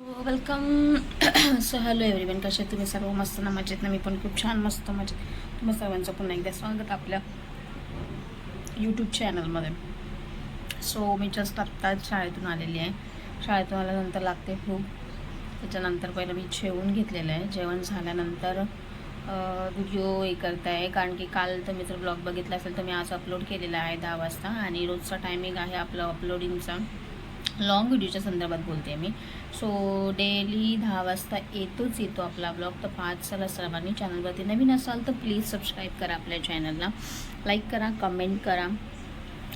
Welcome so hello everyone कसे तुम्ही सर्व? मस्त ना मजेत ना? मी पण खूप छान मस्त मजेत. तुम्ही सर्वांचं पुन्हा एकदा स्वागत आपल्या यूट्यूब चॅनलमध्ये सो मी जस्ट आत्ताच शाळेतून आलेली आहे. शाळेतून आल्यानंतर लागते खूप त्याच्यानंतर पहिलं मी जेवून घेतलेलं आहे. जेवण झाल्यानंतर व्हिडिओ हे करत आहे कारण की काल तर मी जर ब्लॉग बघितला असेल तर मी आज अपलोड केलेला आहे दहा वाजता. आणि रोजचा टायमिंग आहे आपलं अपलोडिंगचा लॉंग व्हिडिओच्या संदर्भात बोलते मी. सो डेली दहा वाजता येतोच येतो आपला ब्लॉग तर पाच साला सर्वांनी चॅनलवरती नवीन असाल तर प्लीज सबस्क्राईब करा आपल्या चॅनलला लाईक करा कमेंट करा.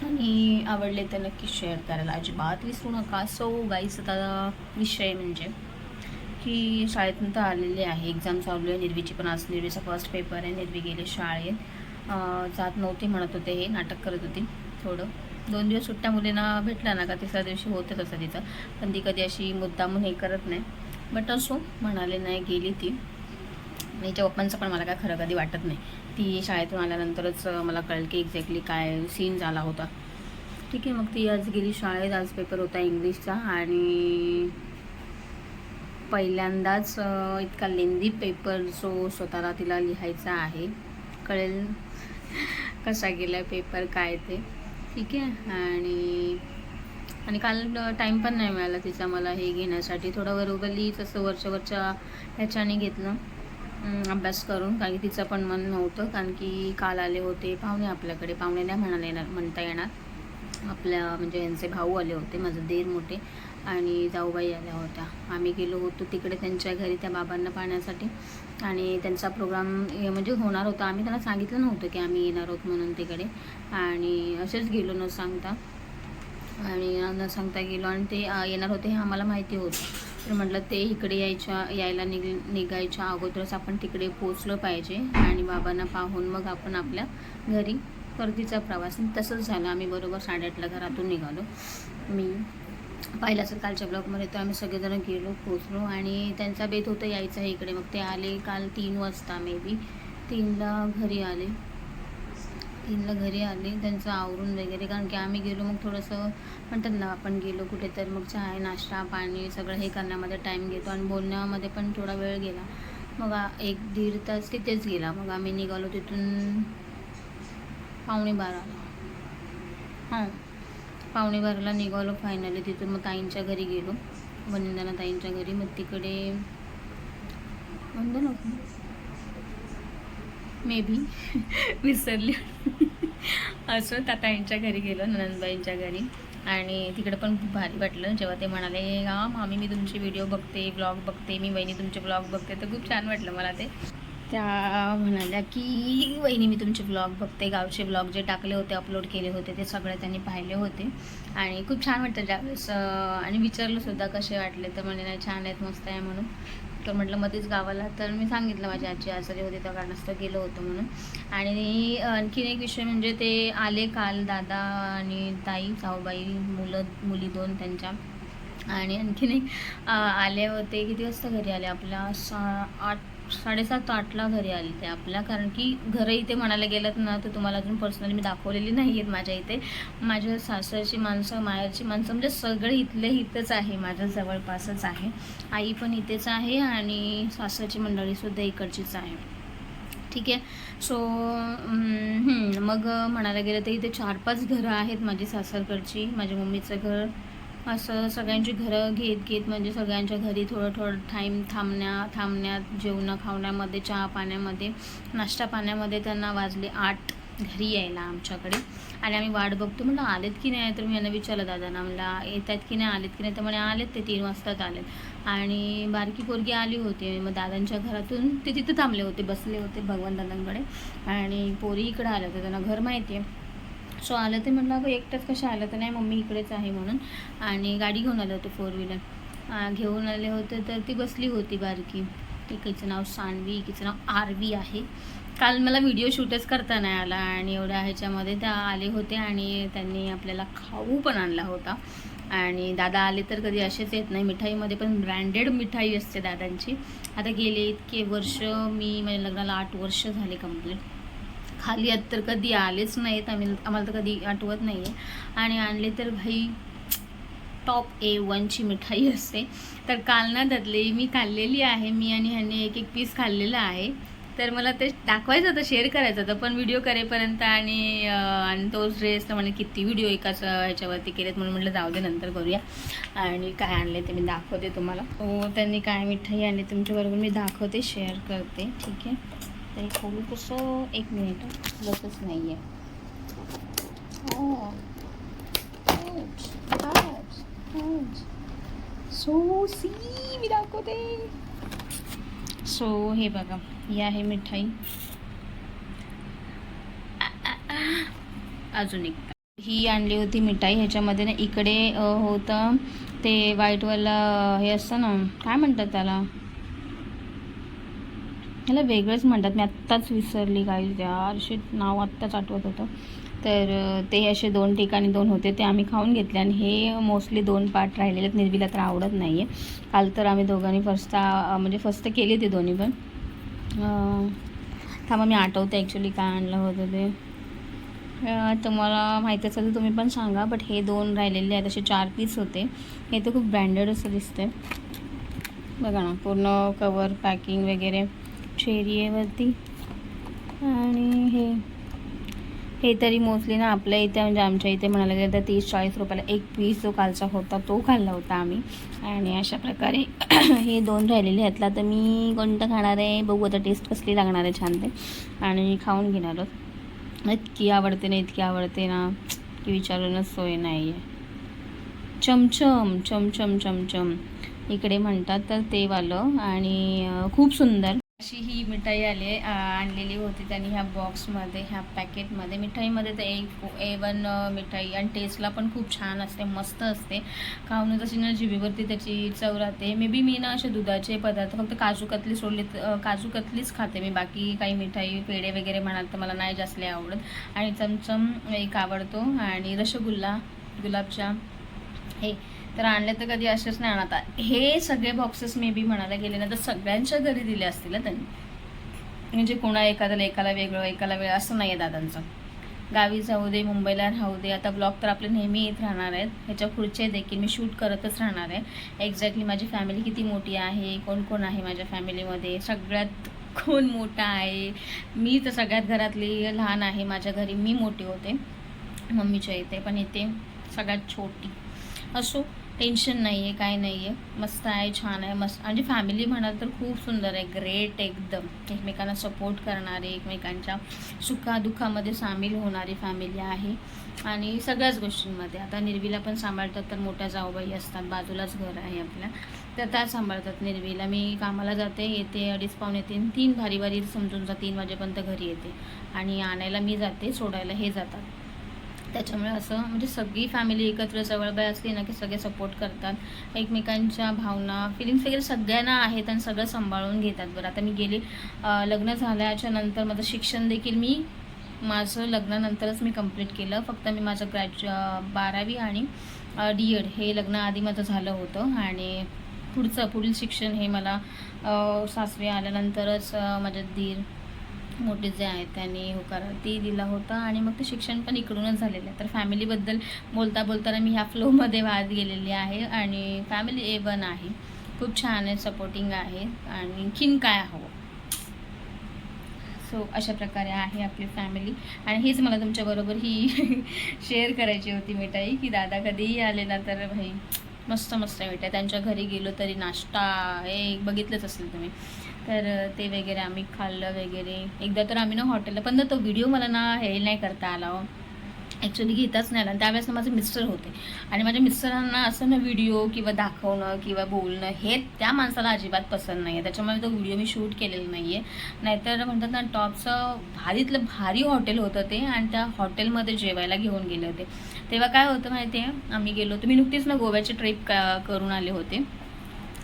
आणि आवडले तर नक्की शेअर करायला अजिबात विसरू नका. सो गाईस आता विषय म्हणजे की शाळेतून तर आलेले आहे. एक्झाम चालू आहे. निर्वीची पण आज निर्वीचा फर्स्ट पेपर आहे. निर्वी गेले शाळेत. जात नव्हते म्हणत होते हे. नाटक करत होती थोडं. दोन दिवस सुट्ट्या मुलींना भेटला ना का तिसऱ्या दिवशी होतं तसं तिचं पण ती कधी अशी मुद्दामून हे करत नाही. बट असो म्हणाले नाही गेली ती. आणि हिच्या पप्पांचं पण मला काय खरं कधी वाटत नाही. ती शाळेतून आल्यानंतरच मला कळेल की एक्झॅक्टली काय सीन झाला होता. ठीक आहे मग ती आज गेली शाळेत. आज पेपर होता इंग्लिशचा आणि पहिल्यांदाच इतका लेंदी पेपर जो स्वतःला तिला लिहायचा आहे. कळेल कसा गेला पेपर काय ते. ठीक आहे. आणि आणि काल टाईम पण नाही मिळाला तिचा मला हे घेण्यासाठी. थोडं बरोबरली तसं वरच्या ह्याच्याने घेतलं. अभ्यास करून. कारण की तिचं पण मन नव्हतं. कारण की काल आले होते पाहुणे आपल्याकडे. पाहुणे नाही म्हणाला येणार म्हणता येणार. आपल्या म्हणजे यांचे भाऊ आले होते माझं देर मोठे. आणि जाऊबाई आल्या होत्या. आम्ही गेलो होतो तिकडे त्यांच्या घरी त्या बाबांना पाहण्यासाठी. आणि त्यांचा प्रोग्राम म्हणजे होणार होता. आम्ही त्यांना सांगितलं नव्हतं की आम्ही येणार आहोत म्हणून तिकडे. आणि असेच गेलो न सांगता. आणि न सांगता गेलो आणि ते येणार होते हे आम्हाला माहिती होतं. तर म्हटलं ते इकडे यायच्या यायला निग निघायच्या अगोदरच आपण तिकडे पोचलं पाहिजे. आणि बाबांना पाहून मग आपण आपल्या घरी परतीचा प्रवास. तसंच झालं. आम्ही बरोबर साडेआठला घरातून निघालो. मी पाहिलं असेल कालच्या ब्लॉगमध्ये तर आम्ही सगळेजण गेलो पोचलो आणि त्यांचा बेत होतं यायचं आहे इकडे. मग ते आले काल तीन वाजता मे बी तीनला घरी आले. तीनला घरी आले. त्यांचं आवरून वगैरे कारण की आम्ही गेलो मग थोडंसं म्हणतात ना आपण गेलो कुठे तर मग चहा नाश्ता पाणी सगळं हे करण्यामध्ये टाईम घेतो आणि बोलण्यामध्ये पण थोडा वेळ गेला. मग एक दीड तास तिथेच गेला. मग आम्ही निघालो तिथून पावणे बाराला. हां. पावणे बाराला निघालो फायनली तिथून मग ताईंच्या घरी गेलो. वनिंदना ताईंच्या घरी. मग तिकडे वंदना ना? मे बी विसरली. असं त्या ताईंच्या घरी गेलो ननंदबाईंच्या घरी. आणि तिकडे पण खूप भारी वाटलं. जेव्हा ते म्हणाले हा मामी मी तुमचे व्हिडिओ बघते ब्लॉग बघते मी बहिणी तुमचे ब्लॉग बघते. तर खूप छान वाटलं मला ते. त्या म्हणाल्या की वहिनी मी तुमचे ब्लॉग बघते. गावचे ब्लॉग जे टाकले होते अपलोड केले होते ते सगळे त्यांनी पाहिले होते. आणि खूप छान वाटतं ज्यावेळेस आणि विचारलंसुद्धा कसे वाटले तर म्हणे नाही छान आहेत मस्त आहे म्हणून. तर म्हटलं मध्येच गावाला. तर मी सांगितलं माझी आजी आजारी होते त्या कारणास्तव गेलो होतो म्हणून. आणि आणखीन एक विषय म्हणजे ते आले काल दादा आणि ताई जाऊबाई मुलं मुली दोन त्यांच्या. आणि आणखीन एक आले होते. किती वाजता घरी आले? आपल्या सा आठ साडेसात आठला घरी आले ते आपल्या कारण की घरं इथे म्हणायला गेलं ना तर तुम्हाला अजून पर्सनली मी दाखवलेली नाही आहेत माझ्या इथे. माझ्या सासरची माणसं माहेरची माणसं म्हणजे सगळे इथले इथंच आहे माझ्या जवळपासच आहे. आई पण इथेच आहे आणि सासरची मंडळीसुद्धा इकडचीच आहे. ठीक आहे? सो मग म्हणायला गेलं तर इथे चार पाच घरं आहेत माझी सासरकडची माझ्या मम्मीचं घर असं सगळ्यांची घरं घेत घेत म्हणजे सगळ्यांच्या घरी थोडं थोडं टाईम थांबण्या थांबण्यात जेवणं खावण्यामध्ये चहा पाण्यामध्ये नाश्ता पाण्यामध्ये त्यांना वाजले आठ घरी यायला आमच्याकडे. आणि आम्ही वाट बघतो म्हणलं आलेत की नाही? तर मी यांना विचारलं दादांना. म्हणलं येत आहेत की नाही? आलेत की नाही? तर म्हणे आलेत ते तीन वाजताच आलेत. आणि बारकी पोरगी आली होती मग दादांच्या घरातून ते तिथं थांबले होते बसले होते भगवान दादांकडे आणि पोरी इकडं आल्या होत्या त्यांना घर माहिती आहे. सो आलं ते म्हटलं अगं एकटंच कशा आलं तर नाही मम्मी इकडेच आहे म्हणून. आणि गाडी घेऊन आले होते फोर व्हीलर घेऊन आले होते तर ती बसली होती बारकी. एकीचं नाव सानवी एकीचं नाव आरवी आहे. काल मला व्हिडिओ शूटच करता नाही आला आणि एवढ्या ह्याच्यामध्ये. त्या आले होते आणि त्यांनी आपल्याला खाऊ पण आणला होता. आणि दादा आले तर कधी असेच येत नाही. मिठाईमध्ये पण ब्रँडेड मिठाई असते दादांची. आता गेले इतके वर्ष मी माझ्या लग्नाला आठ वर्ष झाले कंप्लीट खाली आत तर कधी आलेच नाहीत. आम्ही आम्हाला तर कधी आठवत नाही आहे आणि आणले तर भाई टॉप ए वनची मिठाई असते. तर काल ना त्यातली मी खाल्लेली आहे. मी आणि ह्यांनी एक एक पीस खाल्लेलं आहे. तर मला ते दाखवायचं होतं शेअर करायचं होतं पण व्हिडिओ करेपर्यंत आणि आणि तोच ड्रेस तर म्हणजे किती व्हिडिओ एकाच ह्याच्यावरती केलेत म्हणून म्हटलं जाऊ दे नंतर करूया. आणि काय आणले ते मी दाखवते तुम्हाला. हो त्यांनी काय मिठाई आणली तुमच्याबरोबर मी दाखवते शेअर करते. ठीक आहे? तरी खोलू कसं एक मिनिट. बसच नाही आहे सो सी मी दाखवते. सो हे बघा. ही आहे मिठाई. अजून एक. ही आणली होती मिठाई. ह्याच्यामध्ये ना इकडे होतं ते व्हाईटवाला हे असतं ना काय म्हणतात त्याला? ह्याला वेगळंच म्हणतात. मी आत्ताच विसरली काही असे नाव आत्ताच आठवत होतं. तर ते असे दोन ठिकाणी दोन होते. ते आम्ही खाऊन घेतले आणि हे मोस्टली दोन पार्ट राहिलेले आहेत. निर्वीला तर आवडत नाही आहे काल तर आम्ही दोघांनी फस्ता म्हणजे फस्त केली ते दोन्ही पण. थांबा मी आठवते ॲक्च्युली काय आणलं होतं ते. तुम्हाला माहीत असेल तर तुम्ही पण सांगा बट हे दोन राहिलेले आहेत. असे चार पीस होते. हे तर खूप ब्रँडेड असं दिसतंय. बघा ना पूर्ण कवर पॅकिंग वगैरे. चेरी आणि हे हे तरी मोस्टली ना आपल्या इथे म्हणजे आमच्या इथे म्हणायला गेलं तर तीस चाळीस रुपयाला एक पीस जो कालचा होता तो खाल्ला होता आम्ही. आणि अशा प्रकारे हे दोन राहिलेले आहेतला तर मी कोणतं खाणार आहे बघू आता टेस्ट कसली लागणार आहे छान ते. आणि खाऊन घेणार आहोत. इतकी आवडते ना इतकी आवडते ना. की विचारूनच सोय नाही आहे चमचम चमचम चमचम. इकडे म्हणतात तर ते वालं. आणि खूप सुंदर. अशी ही मिठाई आली आहे आणलेली होती त्यांनी ह्या बॉक्समध्ये ह्या पॅकेटमध्ये मिठाईमध्ये तर एक ए वन मिठाई आणि टेस्टला पण खूप छान असते मस्त असते. खाऊन तशी ना जिभेवरती त्याची चव राहते. मे बी मी ना असे दुधाचे पदार्थ फक्त काजू कतली सोडली काजू कतलीच खाते मी. बाकी काही मिठाई पेढे वगैरे म्हणाल तर मला नाही जास्त आवडत. आणि चमचम एक आवडतो. आणि रसगुल्ला गुलाबजाम हे. तर आणले तर कधी असेच नाही आणत. हे सगळे बॉक्सेस मे बी म्हणायला गेले ना तर सगळ्यांच्या घरी दिले असतील ना त्यांनी. म्हणजे कोणा एखाद्याला एकाला वेगळं एकाला वेगळं असं नाही आहे दादांचं. गावी जाऊ दे मुंबईला राहू दे आता ब्लॉग तर आपले नेहमी येत राहणार आहेत. ह्याच्या पुढचे देखील मी शूट करतच राहणार आहे. एक्झॅक्टली माझी फॅमिली किती मोठी आहे कोण कोण आहे माझ्या फॅमिलीमध्ये सगळ्यात कोण मोठा आहे? मी तर सगळ्यात घरातली लहान आहे माझ्या घरी मी मोठी होते. मम्मीच्या इथे पण इथे सगळ्यात छोटी. असो. टेन्शन नाही आहे काय नाही आहे मस्त आहे छान आहे मस्त. म्हणजे फॅमिली म्हणाल तर खूप सुंदर आहे ग्रेट एकदम. एकमेकांना सपोर्ट करणारे एकमेकांच्या सुखादुःखामध्ये सामील होणारी फॅमिली आहे. आणि सगळ्याच गोष्टींमध्ये. आता निर्वीला पण सांभाळतात तर मोठ्या जाऊबाई असतात बाजूलाच घर आहे आपल्या तर त्या सांभाळतात निर्वीला. मी कामाला जाते येते अडीच पावणे तीन तीन भारी भारी समजून जा तीन वाजेपर्यंत घरी येते. आणि आणायला मी जाते सोडायला हे जातात. त्याच्यामुळे असं म्हणजे सगळी फॅमिली एकत्र जवळबाय असली ना की सगळे सपोर्ट करतात. एकमेकांच्या भावना फिलिंग्स वगैरे सगळ्यांना आहेत आणि सगळं सांभाळून घेतात बरं. आता मी गेले लग्न झाल्याच्यानंतर माझं शिक्षण देखील मी माझं लग्नानंतरच मी कंप्लीट केलं. फक्त मी माझं ग्रॅज्यु बारावी आणि डी एड हे लग्नाआधी माझं झालं होतं. आणि पुढचं पुढील शिक्षण हे मला सासवे आल्यानंतरच माझ्या धीर मोठे जे आहेत त्यांनी होकार ते दिला होता आणि मग ते शिक्षण पण इकडूनच झालेलं आहे. तर फॅमिलीबद्दल बोलता बोलताना मी ह्या फ्लोमध्ये वाहत गेलेली आहे आणि फॅमिली ए वन आहे. खूप छान आहे सपोर्टिंग आहे आणखीन काय हवं? सो अशा प्रकारे आहे आपली फॅमिली आणि हेच मला तुमच्याबरोबर ही शेअर करायची होती मिठाई की दादा कधीही आले ना तर भाई मस्त मस्त मिठाई. त्यांच्या घरी गेलो तरी नाश्ता हे बघितलंच असेल तुम्ही. तर ते वगैरे आम्ही खाल्लं वगैरे. एकदा तर आम्ही ना हॉटेलला पण ना तो व्हिडिओ मला ना हे नाही करता आला हो. ॲक्च्युली घेताच नाही आला. आणि त्यावेळेस ना माझे मिस्टर होते. आणि माझ्या मिस्टरांना असं ना व्हिडिओ किंवा दाखवणं किंवा बोलणं हे त्या माणसाला अजिबात पसंत नाही आहे त्याच्यामुळे तो व्हिडिओ मी शूट केलेला नाही आहे नाहीतर म्हणतात ना टॉपचं भारीतलं भारी हॉटेल होतं ते आणि त्या हॉटेलमध्ये जेवायला घेऊन गेले होते. तेव्हा काय होतं माहिती आहे आम्ही गेलो होतो. मी नुकतीच ना गोव्याची ट्रिप करून आले होते.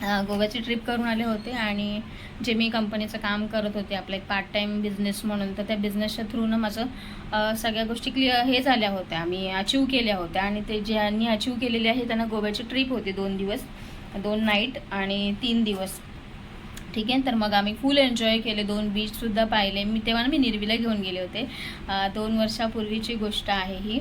गोव्याची ट्रिप करून आले होते आणि जे मी कंपनीचं काम करत होते आपलं एक पार्ट टाईम बिझनेस म्हणून तर त्या बिझनेसच्या थ्रूनं माझं सगळ्या गोष्टी क्लिअर हे झाल्या होत्या. आम्ही अचीव केल्या होत्या आणि ते ज्यांनी अचीव केलेले आहे त्यांना गोव्याची ट्रिप होती दोन दिवस दोन नाईट आणि तीन दिवस. ठीक आहे? तर मग आम्ही फुल एन्जॉय केले. दोन बीचसुद्धा पाहिले. मी तेव्हा ना मी निर्वीला घेऊन गेले होते. दोन वर्षापूर्वीची गोष्ट आहे ही.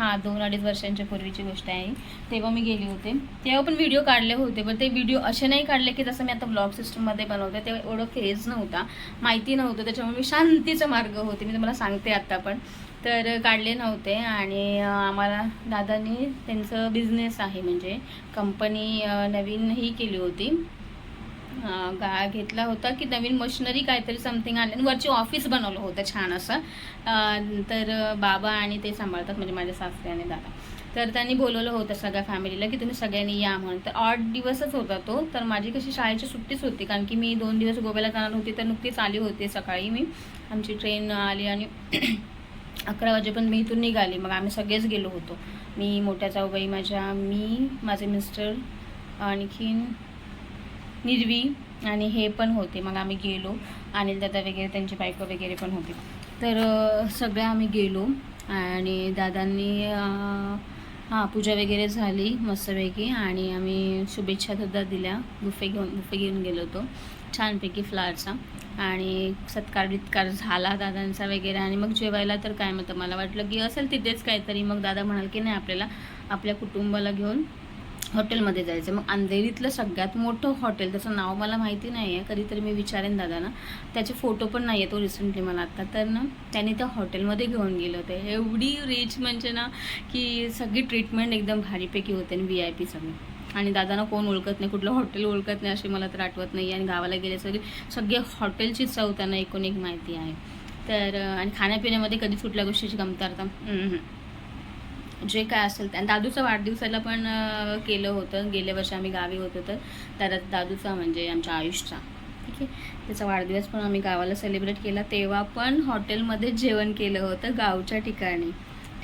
हां दोन अडीच वर्षांच्या पूर्वीची गोष्ट आहे. तेव्हा मी गेले होते. तेव्हा पण व्हिडिओ काढले होते पण ते व्हिडिओ असे नाही काढले की जसं मी आता ब्लॉग सिस्टममध्ये बनवते तेव्हा एवढं फेज नव्हता माहिती नव्हतं त्याच्यामुळे मी शांतीचा मार्ग होते. मी तुम्हाला सांगते आत्ता पण. तर काढले नव्हते आणि आम्हाला दादानी त्यांचं बिझनेस आहे म्हणजे कंपनी नवीन ही केली होती. गा घेतला होता की नवीन मशिनरी काहीतरी समथिंग आले आणि वरची ऑफिस बनवलं होतं छान असं. तर बाबा आणि ते सांभाळतात म्हणजे माझ्या सासरे आणि दादा. तर त्यांनी बोलवलं होतं सगळ्या फॅमिलीला की तुम्ही सगळ्यांनी या म्हणून. तर आठ दिवसच होता तो. तर माझी कशी शाळेची सुट्टीच होती कारण की मी दोन दिवस गोव्याला जाणार होती तर नुकतीच आली होती सकाळी मी. आमची ट्रेन आली आणि अकरा वाजेपर्यंत मी इथून निघाली. मग आम्ही सगळेच गेलो होतो. मी मोठ्या जाऊबाई माझ्या मी माझे मिस्टर आणखीन निर्वी आणि हे पण होते. मग आम्ही गेलो अनिल दादा वगैरे त्यांची बायको वगैरे पण होते. तर सगळ्या सगळे आम्ही गेलो आणि दादांनी हां पूजा वगैरे झाली मस्तपैकी आणि आम्ही शुभेच्छा सुद्धा दिल्या. बुफे घेऊन बुफे घेऊन गेलो होतो. छानपैकी फ्लावरचा आणि सत्कार बित्कार झाला दादांचा वगैरे आणि मग जेवायला तर काय म्हणतं मला वाटलं की असेल तिथेच काहीतरी. मग दादा म्हणाल की नाही आपल्याला आपल्या कुटुंबाला घेऊन हॉटेलमध्ये जायचं. मग अंधेरीतलं सगळ्यात मोठं हॉटेल त्याचं नाव मला माहिती नाही आहे कधीतरी मी विचारेन दादांना. त्याचे फोटो पण नाही आहे तो रिसेंटली मला आत्ता तर ना त्याने त्या हॉटेलमध्ये घेऊन गेलं होते. एवढी रिच म्हणजे ना की सगळी ट्रीटमेंट एकदम भारीपैकी होते आणि व्ही आय पी सगळी. आणि दादांना कोण ओळखत नाही कुठलं हॉटेल ओळखत नाही अशी मला तर आठवत नाही आणि गावाला गेले सगळी सगळे हॉटेलची चव त्यांना एकूण एक माहिती आहे. तर आणि खाण्यापिण्यामध्ये कधी कुठल्या गोष्टीची कमतरता? जे काय असेल त्या दादूचा वाढदिवसाला पण केलं होतं. गेल्या वर्षी आम्ही गावी होतो तर त्यात दादूचा म्हणजे आमच्या आयुषचा. ठीक आहे? त्याचा वाढदिवस पण आम्ही गावाला सेलिब्रेट केला. तेव्हा पण हॉटेलमध्ये जेवण केलं होतं गावच्या ठिकाणी.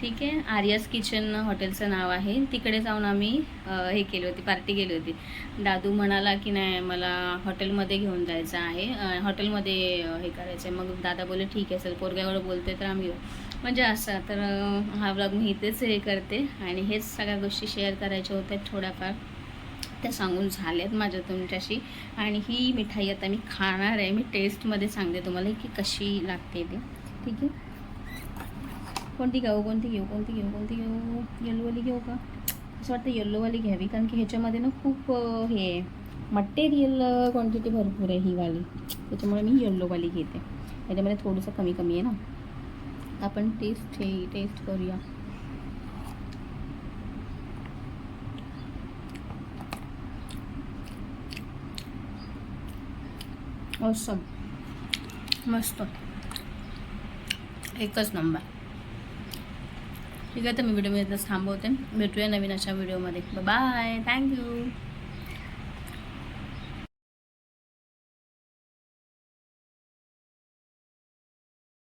ठीक आहे? आर्यास किचन हॉटेलचं नाव आहे. तिकडे जाऊन आम्ही हे केली होती पार्टी केली होती. दादू म्हणाला की नाही मला हॉटेलमध्ये घेऊन जायचं आहे. हॉटेलमध्ये हे करायचं आहे मग दादा बोलले ठीक आहे सर पोरग्यावर बोलते तर आम्ही येऊ. म्हणजे असं तर हा ब्लॉग मी इथेच हे करते आणि हेच सगळ्या गोष्टी शेअर करायच्या होत्या थोड्याफार. त्या सांगून झाल्यात माझ्या तुमच्याशी. आणि ही मिठाई आता मी खाणार आहे. मी टेस्टमध्ये सांगते तुम्हाला की कशी लागते ती. ठीक आहे? कोणती घेऊ कोणती घेऊ कोणती घेऊ कोणती घेऊ? येल्लोवाली घेऊ का? असं वाटतं येल्लोवाली घ्यावी कारण की ह्याच्यामध्ये ना खूप हे हे मटेरियल क्वांटिटी भरपूर आहे ही वाली. त्याच्यामुळे मी येल्लोवाली घेते. याच्यामध्ये थोडंसं कमी कमी आहे ना. आपण टेस्ट हे टेस्ट करूया. असं मस्त. एकच नंबर ठीक आहे तर मी व्हिडिओ मी थांबवते. भेटूया नवीन अशा व्हिडिओमध्ये बाय थँक्यू